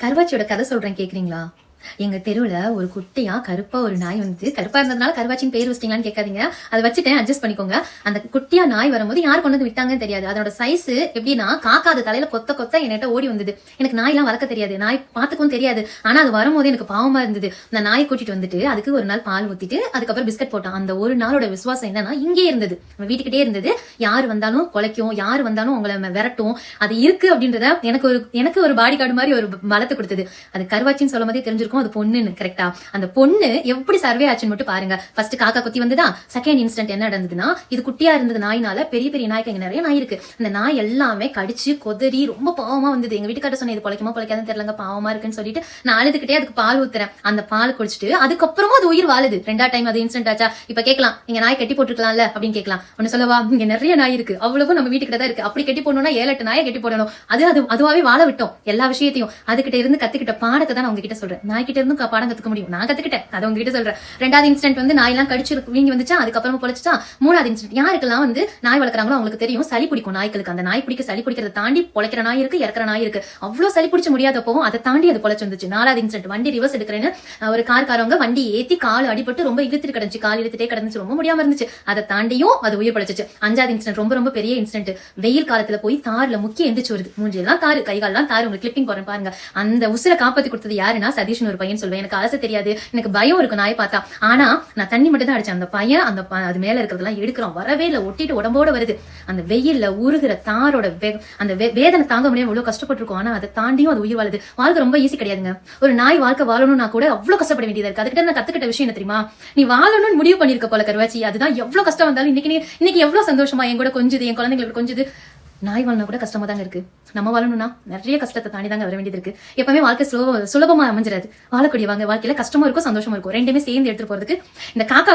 கருவாச்சியோட கதை சொல்றேன் கேக்குறீங்களா? எங்க தெருவுல ஒரு குட்டியா கருப்பா ஒரு நாய் வந்து கருப்பா இருந்ததுனால கருவாச்சின்னு பேர் வச்சிட்டீங்களான்னு கேட்காதீங்க. அதை வச்சுட்டேன் அட்ஜஸ்ட் பண்ணிக்கோங்க. அந்த குட்டியா நாய் வரும்போது யார் கொண்டு வந்து விட்டாங்கன்னு தெரியாது. அதோட சைஸ் எப்படின்னா காக்கா அது தலையில கொத்த கொத்த என்கிட்ட ஓடி வந்தது. எனக்கு நாய்லாம் வளர்க்க தெரியாது. நாய் பாத்துக்கும் தெரியாது. ஆனா அது வரும்போது எனக்கு பாவமா இருந்தது. அந்த நாயை கூட்டிட்டு வந்துட்டு அதுக்கு ஒரு நாள் பால் ஊத்திட்டு அதுக்கப்புறம் பிஸ்கட் போட்டான். அந்த ஒரு நாளோட விசுவாசம் என்னன்னா இங்கே இருந்தது. நம்ம வீட்டுக்கிட்டே இருந்தது. யார் வந்தாலும் குலைக்கும். யார் வந்தாலும் உங்களை விரட்டும். அது இருக்கு அப்படின்றத எனக்கு ஒரு எனக்கு ஒரு பாடி கார்டு மாதிரி ஒரு பலத்தை கொடுத்தது. அது கருவாச்சின்னு சொல்லும் போதே தெரிஞ்சிருக்கும். அது பொண்ணுன்னு கரெக்டா அந்த பொண்ணு எப்படி சர்வே ஆச்சுன்னு மட்டும் பாருங்க. ஃபர்ஸ்ட் காக்கா குத்தி வந்ததா? செகண்ட் இன்ஸ்டன்ட் என்ன நடந்ததுன்னா இது குட்டியா இருந்தது நாயினால பெரிய பெரிய நாய்க்கு இங்க நிறைய நாய் இருக்கு. அந்த நாய் எல்லாமே கடிச்சு கொதறி ரொம்ப பாவமா வந்தது. எங்க வீட்டுக்கார சொன்ன இது பொழைக்குமா பொழைக்காதுன்னு தெரியலங்க பாவமா இருக்குன்னு சொல்லிட்டு நான் அழுதுகிட்டே அதுக்கு பால் ஊத்துறேன். அந்த பால் குடிச்சிட்டு அதுக்கப்புறமா அது உயிர் வாழுது. ரெண்டா டைம் அது இன்ஸ்டன்ட் ஆச்சா? இப்ப கேட்கலாம். இங்க நாய் கட்டி போட்டுருக்கலாம்ல அப்படின்னு கேட்கலாம். ஒன்னு சொல்லவா? இங்க நிறைய நாய் இருக்கு. அவ்வளவு நம்ம வீட்டுக்கிட்ட தான் இருக்கு. அப்படி கட்டி போடணும்னா ஏழு எட்டு நாயை கட்டி போடணும். அது அது அதுவாவே வாழ விட்டோம். எல்லா விஷயத்தையும். அதுகிட்ட இருந்து கத்துக்கிட்ட பாடத்தை தான் நான் உங்ககிட்ட சொல்றேன். நாய்கிட்ட இருந்தும் பாடம் கத்துக்க முடியும். நான் கத்துக்கிட்டேன். அதை உங்ககிட்ட சொல்றேன். ரெண்டாவது இன்சிடென்ட் வந்து நாயெல்லாம் கடிச்சு வீங்கி வந்துச்சா? அதுக்கப்புறமா பொழைச்சா மூணாவது இன்சிடென்ட் யாருக்கெல்லாம் வந்து நாய் வளர்க்குறாங்களோ அவங்களுக்கு தெரியும். சளி பிடிக்கும் நாய்களுக்கு. அந்த நாய் பிடிக்க சளி பிடிக்கிறத தாண்டி பொழைக்கிற நாய் இருக்கு இறக்குற நாய் இருக்கு. அவ்வளவு சளி பிடிச்ச முடியாதப்பவும் அதை தாண்டி அது பொழைச்சு வந்துச்சு. நாலாவது இன்சிடென்ட் வண்டி ரிவர்ஸ் எடுக்கிறேன்னு ஒரு ஒரு கார்காரவங்க வண்டி ஏத்தி கால் அடிபட்டு ரொம்ப இழுத்துட்டு கிடந்துச்சு. கால் இழுத்துட்டே கிடந்துச்சு. ரொம்ப முடியாம இருந்துச்சு. அதை தாண்டியும் அது உயிர் படைச்சிச்சு அஞ்சாவது இன்சிடென்ட் ரொம்ப ரொம்ப பெரிய இன்சிடென்ட் வெயில் காலத்துல போய் தார்ல முக்கிய எந்திரிச்சு வருது. மூஞ்சி எல்லாம் தாரு கை கால்லாம் தாரு உங்களுக்கு கிளிப்பிங் போறேன் பாருங்க. அந்த உசுரை காப்பாத்தி கொடுத்தது யாருன்னா சதீஷ்னு ஒரு பையன் சொல்லுவேன். எனக்கு அரசு தெரியாது. எனக்கு பயம் இருக்கும் நாயை பார்த்தா. ஆனா நான் தண்ணி மட்டும் தான் அடிச்சேன். அந்த பையன் அந்த அது மேல இருக்கிறதெல்லாம் எடுக்கிறோம் வரவே இல்லை. ஒட்டிட்டு உடம்போட வருது. அந்த வெயில்ல உருகிற தாரோட அந்த வேதனை தாங்க முடியாம இவ்வளவு கஷ்டப்பட்டிருக்கும். ஆனா அதை தாண்டியும் அது உயிர் வாழுது. வாழ்க்கை ரொம்ப ஈஸி கிடையாதுங்க. ஒரு நாய் வாழ்க்கை வாழணும்னா கூட அவ்வளவு கஷ்டப்பட வேண்டியது இருக்கு. அதுக்கிட்ட நான் கத்துக்கிட்ட விஷயம் என்ன தெரியுமா? நீ வாழணும்னு முடிவு பண்ணிருக்க போல கருவாச்சி. அதுதான் எவ்வளவு கஷ்டம் வந்தாலும் இன்னைக்கு இன்னைக்கு எவ்வளவு சந்தோஷமா என் கூட கொஞ்சது என் குழந்தைங்களுக்கு கொஞ்சது. நாய் வாழணும் கூட கஷ்டமா தாங்க இருக்கு. நம்ம வாழணும்னா நிறைய கஷ்டத்தை தாண்டி தாங்க வர வேண்டியது இருக்கு. எப்பவுமே வாழ்க்கை சுலப சுலபமா அமைஞ்சிடாது. வாழக்கூடிய வாங்க வாழ்க்கையில கஷ்டமா இருக்கும் சந்தோஷமா இருக்கும். ரெண்டுமே சேர்ந்து எடுத்துட்டு போறதுக்கு இந்த காக்கா